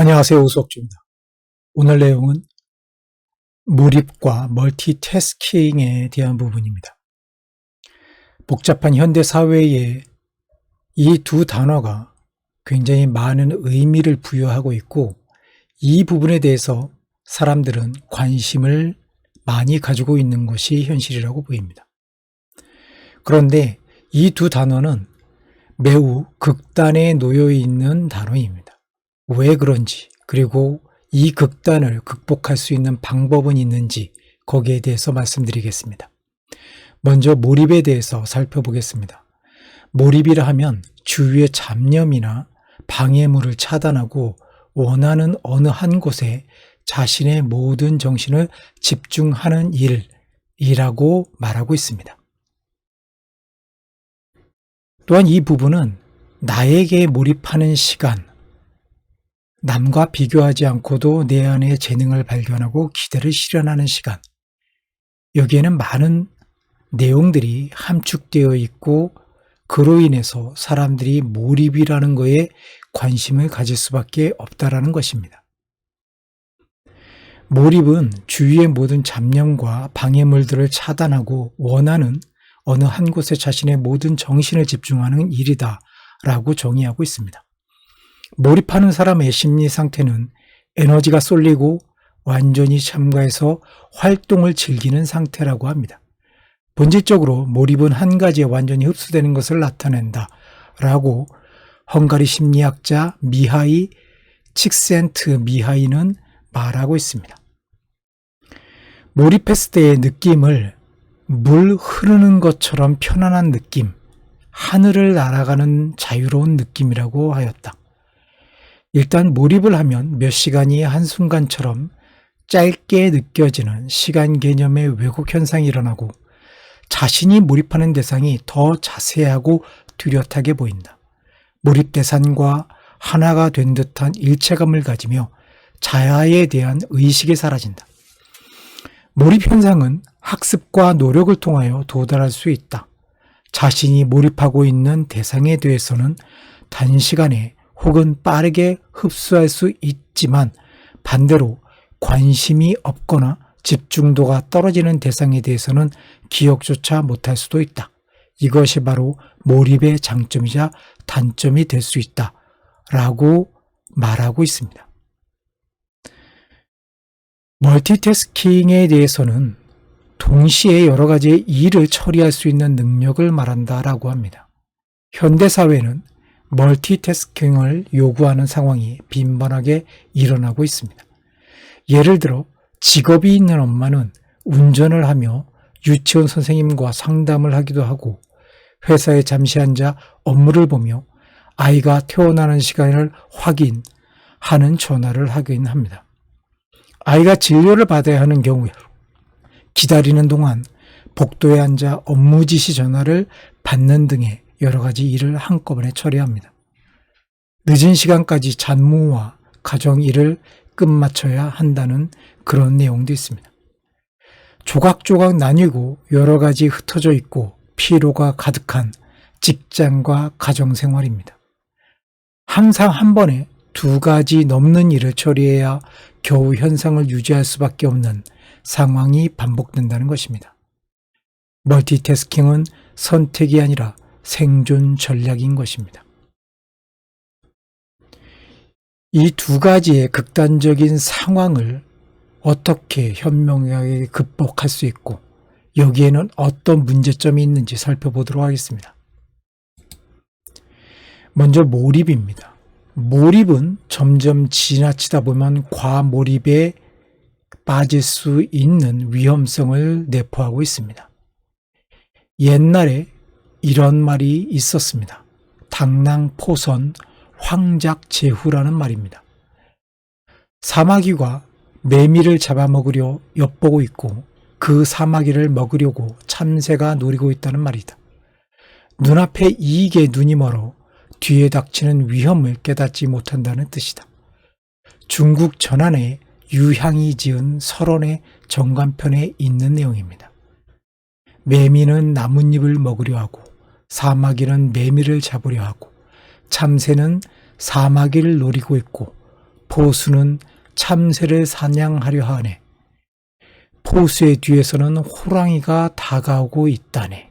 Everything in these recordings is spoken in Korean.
안녕하세요. 우석주입니다. 오늘 내용은 몰입과 멀티태스킹에 대한 부분입니다. 복잡한 현대 사회에 이 두 단어가 굉장히 많은 의미를 부여하고 있고 이 부분에 대해서 사람들은 관심을 많이 가지고 있는 것이 현실이라고 보입니다. 그런데 이 두 단어는 매우 극단에 놓여 있는 단어입니다. 왜 그런지, 그리고 이 극단을 극복할 수 있는 방법은 있는지 거기에 대해서 말씀드리겠습니다. 먼저 몰입에 대해서 살펴보겠습니다. 몰입이라 하면 주위의 잡념이나 방해물을 차단하고 원하는 어느 한 곳에 자신의 모든 정신을 집중하는 일이라고 말하고 있습니다. 또한 이 부분은 나에게 몰입하는 시간, 남과 비교하지 않고도 내 안의 재능을 발견하고 기대를 실현하는 시간. 여기에는 많은 내용들이 함축되어 있고 그로 인해서 사람들이 몰입이라는 거에 관심을 가질 수밖에 없다라는 것입니다. 몰입은 주위의 모든 잡념과 방해물들을 차단하고 원하는 어느 한 곳에 자신의 모든 정신을 집중하는 일이다 라고 정의하고 있습니다. 몰입하는 사람의 심리 상태는 에너지가 쏠리고 완전히 참가해서 활동을 즐기는 상태라고 합니다. 본질적으로 몰입은 한 가지에 완전히 흡수되는 것을 나타낸다. 라고 헝가리 심리학자 미하이 칙센트 미하이는 말하고 있습니다. 몰입했을 때의 느낌을 물 흐르는 것처럼 편안한 느낌, 하늘을 날아가는 자유로운 느낌이라고 하였다. 일단 몰입을 하면 몇 시간이 한순간처럼 짧게 느껴지는 시간 개념의 왜곡 현상이 일어나고 자신이 몰입하는 대상이 더 자세하고 뚜렷하게 보인다. 몰입 대상과 하나가 된 듯한 일체감을 가지며 자아에 대한 의식이 사라진다. 몰입 현상은 학습과 노력을 통하여 도달할 수 있다. 자신이 몰입하고 있는 대상에 대해서는 단시간에 혹은 빠르게 흡수할 수 있지만 반대로 관심이 없거나 집중도가 떨어지는 대상에 대해서는 기억조차 못할 수도 있다. 이것이 바로 몰입의 장점이자 단점이 될 수 있다. 라고 말하고 있습니다. 멀티태스킹에 대해서는 동시에 여러 가지의 일을 처리할 수 있는 능력을 말한다라고 합니다. 현대사회는 멀티태스킹을 요구하는 상황이 빈번하게 일어나고 있습니다. 예를 들어 직업이 있는 엄마는 운전을 하며 유치원 선생님과 상담을 하기도 하고 회사에 잠시 앉아 업무를 보며 아이가 태어나는 시간을 확인하는 전화를 하긴 합니다. 아이가 진료를 받아야 하는 경우에 기다리는 동안 복도에 앉아 업무 지시 전화를 받는 등의 여러 가지 일을 한꺼번에 처리합니다. 늦은 시간까지 잔무와 가정 일을 끝마쳐야 한다는 그런 내용도 있습니다. 조각조각 나뉘고 여러 가지 흩어져 있고 피로가 가득한 직장과 가정 생활입니다. 항상 한 번에 두 가지 넘는 일을 처리해야 겨우 현상을 유지할 수밖에 없는 상황이 반복된다는 것입니다. 멀티태스킹은 선택이 아니라 생존 전략인 것입니다. 이 두 가지의 극단적인 상황을 어떻게 현명하게 극복할 수 있고 여기에는 어떤 문제점이 있는지 살펴보도록 하겠습니다. 먼저 몰입입니다. 몰입은 점점 지나치다 보면 과몰입에 빠질 수 있는 위험성을 내포하고 있습니다. 옛날에 이런 말이 있었습니다. 당랑 포선 황작제후라는 말입니다. 사마귀가 매미를 잡아먹으려 엿보고 있고 그 사마귀를 먹으려고 참새가 노리고 있다는 말이다. 눈앞에 이익에 눈이 멀어 뒤에 닥치는 위험을 깨닫지 못한다는 뜻이다. 중국 전한에 유향이 지은 설원의 정관편에 있는 내용입니다. 매미는 나뭇잎을 먹으려 하고 사마귀는 매미를 잡으려 하고 참새는 사마귀를 노리고 있고 포수는 참새를 사냥하려 하네. 포수의 뒤에서는 호랑이가 다가오고 있다네.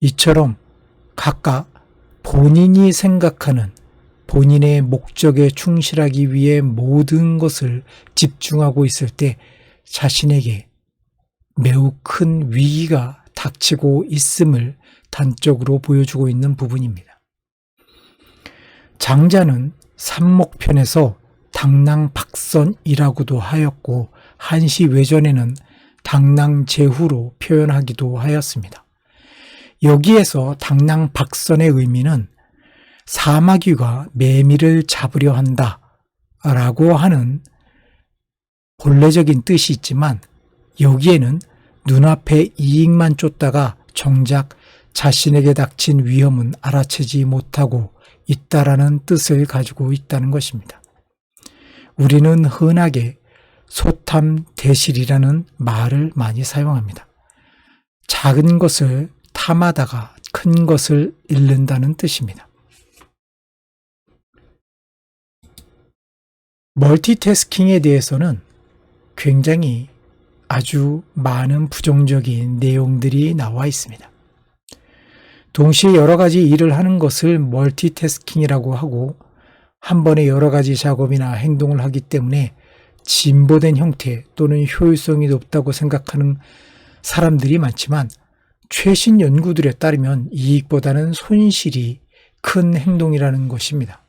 이처럼 각각 본인이 생각하는 본인의 목적에 충실하기 위해 모든 것을 집중하고 있을 때 자신에게 매우 큰 위기가 닥치고 있음을 단적으로 보여주고 있는 부분입니다. 장자는 삼목편에서 당낭박선이라고도 하였고 한시 외전에는 당낭제후로 표현하기도 하였습니다. 여기에서 당낭박선의 의미는 사마귀가 매미를 잡으려 한다 라고 하는 본래적인 뜻이 있지만 여기에는 눈앞에 이익만 쫓다가 정작 자신에게 닥친 위험은 알아채지 못하고 있다라는 뜻을 가지고 있다는 것입니다. 우리는 흔하게 소탐 대실이라는 말을 많이 사용합니다. 작은 것을 탐하다가 큰 것을 잃는다는 뜻입니다. 멀티태스킹에 대해서는 굉장히 아주 많은 부정적인 내용들이 나와 있습니다. 동시에 여러 가지 일을 하는 것을 멀티태스킹이라고 하고 한 번에 여러 가지 작업이나 행동을 하기 때문에 진보된 형태 또는 효율성이 높다고 생각하는 사람들이 많지만 최신 연구들에 따르면 이익보다는 손실이 큰 행동이라는 것입니다.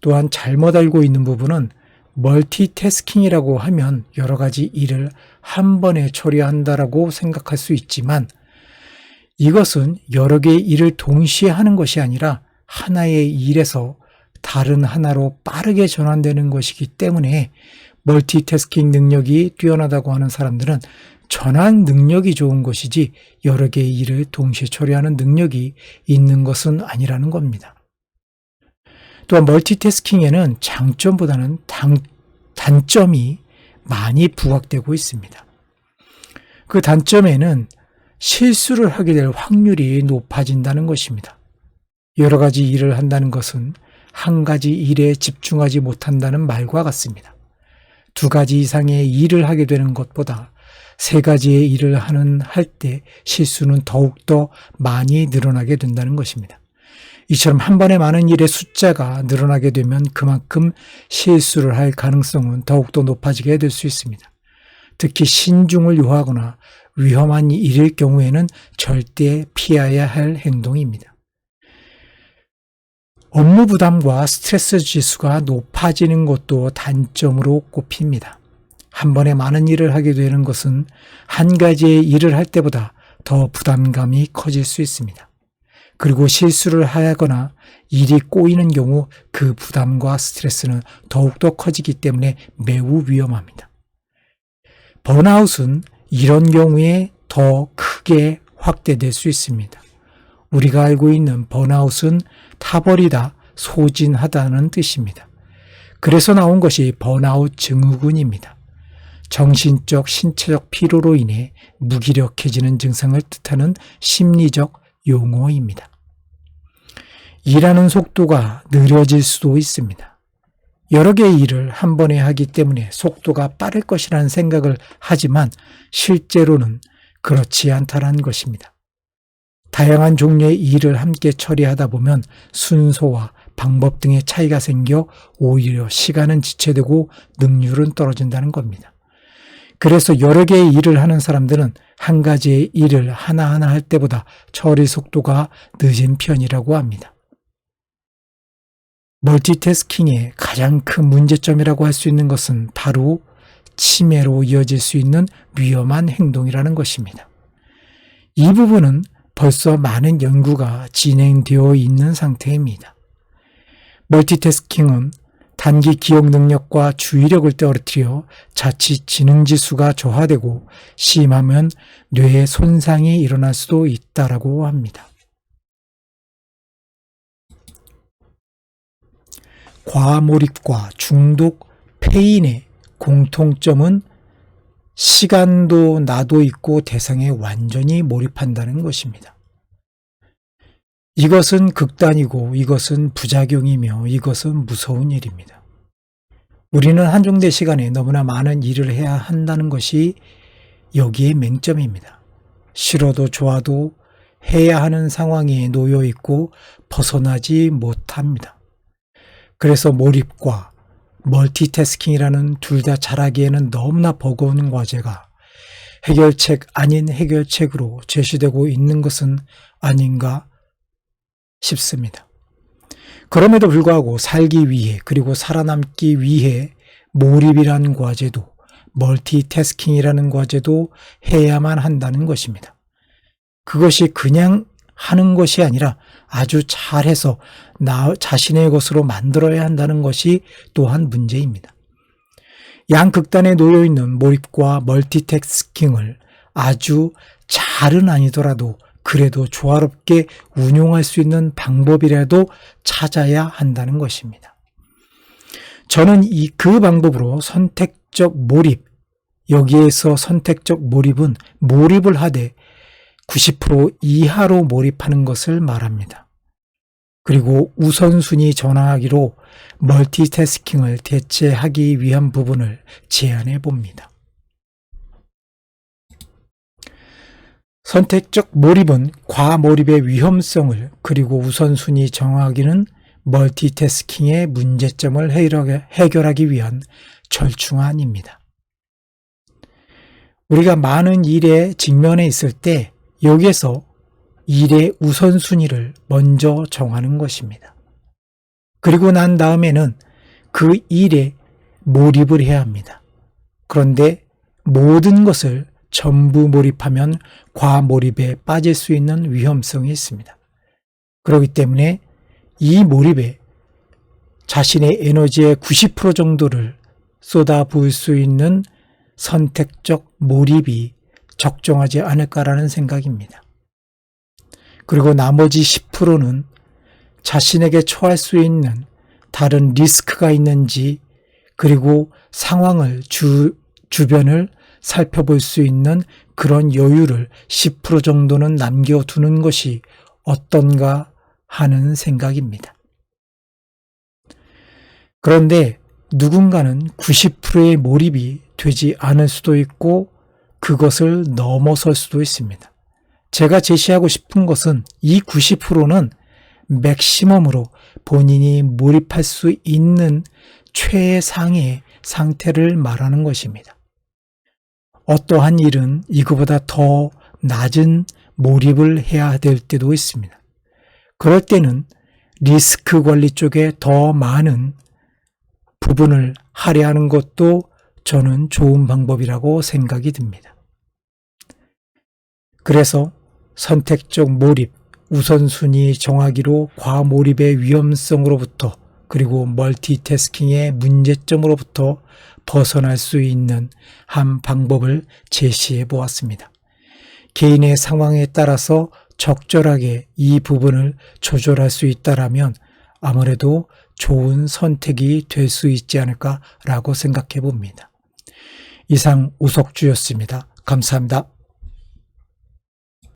또한 잘못 알고 있는 부분은 멀티태스킹이라고 하면 여러 가지 일을 한 번에 처리한다라고 생각할 수 있지만 이것은 여러 개의 일을 동시에 하는 것이 아니라 하나의 일에서 다른 하나로 빠르게 전환되는 것이기 때문에 멀티태스킹 능력이 뛰어나다고 하는 사람들은 전환 능력이 좋은 것이지 여러 개의 일을 동시에 처리하는 능력이 있는 것은 아니라는 겁니다. 또한 멀티태스킹에는 장점보다는 단, 단점이 많이 부각되고 있습니다. 그 단점에는 실수를 하게 될 확률이 높아진다는 것입니다. 여러 가지 일을 한다는 것은 한 가지 일에 집중하지 못한다는 말과 같습니다. 두 가지 이상의 일을 하게 되는 것보다 세 가지의 일을 하는 할 때 실수는 더욱더 많이 늘어나게 된다는 것입니다. 이처럼 한 번에 많은 일의 숫자가 늘어나게 되면 그만큼 실수를 할 가능성은 더욱더 높아지게 될 수 있습니다. 특히 신중을 요하거나 위험한 일일 경우에는 절대 피해야 할 행동입니다. 업무 부담과 스트레스 지수가 높아지는 것도 단점으로 꼽힙니다. 한 번에 많은 일을 하게 되는 것은 한 가지의 일을 할 때보다 더 부담감이 커질 수 있습니다. 그리고 실수를 하거나 일이 꼬이는 경우 그 부담과 스트레스는 더욱더 커지기 때문에 매우 위험합니다. 번아웃은 이런 경우에 더 크게 확대될 수 있습니다. 우리가 알고 있는 번아웃은 타버리다, 소진하다는 뜻입니다. 그래서 나온 것이 번아웃 증후군입니다. 정신적, 신체적 피로로 인해 무기력해지는 증상을 뜻하는 심리적 용어입니다. 일하는 속도가 느려질 수도 있습니다. 여러 개의 일을 한 번에 하기 때문에 속도가 빠를 것이라는 생각을 하지만 실제로는 그렇지 않다는 것입니다. 다양한 종류의 일을 함께 처리하다 보면 순서와 방법 등의 차이가 생겨 오히려 시간은 지체되고 능률은 떨어진다는 겁니다. 그래서 여러 개의 일을 하는 사람들은 한 가지의 일을 하나하나 할 때보다 처리 속도가 늦은 편이라고 합니다. 멀티태스킹의 가장 큰 문제점이라고 할 수 있는 것은 바로 치매로 이어질 수 있는 위험한 행동이라는 것입니다. 이 부분은 벌써 많은 연구가 진행되어 있는 상태입니다. 멀티태스킹은 단기 기억 능력과 주의력을 떨어뜨려 자칫 지능 지수가 저하되고 심하면 뇌에 손상이 일어날 수도 있다라고 합니다. 과몰입과 중독, 페인의 공통점은 시간도 나도 있고 대상에 완전히 몰입한다는 것입니다. 이것은 극단이고 이것은 부작용이며 이것은 무서운 일입니다. 우리는 한중대 시간에 너무나 많은 일을 해야 한다는 것이 여기에 맹점입니다. 싫어도 좋아도 해야 하는 상황에 놓여 있고 벗어나지 못합니다. 그래서 몰입과 멀티태스킹이라는 둘 다 잘하기에는 너무나 버거운 과제가 해결책 아닌 해결책으로 제시되고 있는 것은 아닌가 싶습니다. 그럼에도 불구하고 살기 위해 그리고 살아남기 위해 몰입이라는 과제도 멀티태스킹이라는 과제도 해야만 한다는 것입니다. 그것이 그냥 하는 것이 아니라 아주 잘해서 나 자신의 것으로 만들어야 한다는 것이 또한 문제입니다. 양극단에 놓여 있는 몰입과 멀티태스킹을 아주 잘은 아니더라도 그래도 조화롭게 운용할 수 있는 방법이라도 찾아야 한다는 것입니다. 저는 이 그 방법으로 선택적 몰입, 여기에서 선택적 몰입은 몰입을 하되 90% 이하로 몰입하는 것을 말합니다. 그리고 우선순위 전환하기로 멀티태스킹을 대체하기 위한 부분을 제안해 봅니다. 선택적 몰입은 과몰입의 위험성을 그리고 우선순위 정하기는 멀티태스킹의 문제점을 해결하기 위한 절충안입니다. 우리가 많은 일에 직면해 있을 때 여기에서 일의 우선순위를 먼저 정하는 것입니다. 그리고 난 다음에는 그 일에 몰입을 해야 합니다. 그런데 모든 것을 전부 몰입하면 과몰입에 빠질 수 있는 위험성이 있습니다. 그렇기 때문에 이 몰입에 자신의 에너지의 90% 정도를 쏟아 부을 수 있는 선택적 몰입이 적정하지 않을까라는 생각입니다. 그리고 나머지 10%는 자신에게 처할 수 있는 다른 리스크가 있는지 그리고 상황을 주, 주변을 살펴볼 수 있는 그런 여유를 10% 정도는 남겨두는 것이 어떤가 하는 생각입니다. 그런데 누군가는 90%의 몰입이 되지 않을 수도 있고 그것을 넘어설 수도 있습니다. 제가 제시하고 싶은 것은 이 90%는 맥시멈으로 본인이 몰입할 수 있는 최상의 상태를 말하는 것입니다. 어떠한 일은 이거보다 더 낮은 몰입을 해야 될 때도 있습니다. 그럴 때는 리스크 관리 쪽에 더 많은 부분을 할애하는 것도 저는 좋은 방법이라고 생각이 듭니다. 그래서 선택적 몰입, 우선순위 정하기로 과몰입의 위험성으로부터 그리고 멀티태스킹의 문제점으로부터 벗어날 수 있는 한 방법을 제시해 보았습니다. 개인의 상황에 따라서 적절하게 이 부분을 조절할 수 있다라면 아무래도 좋은 선택이 될 수 있지 않을까라고 생각해 봅니다. 이상 우석주였습니다. 감사합니다.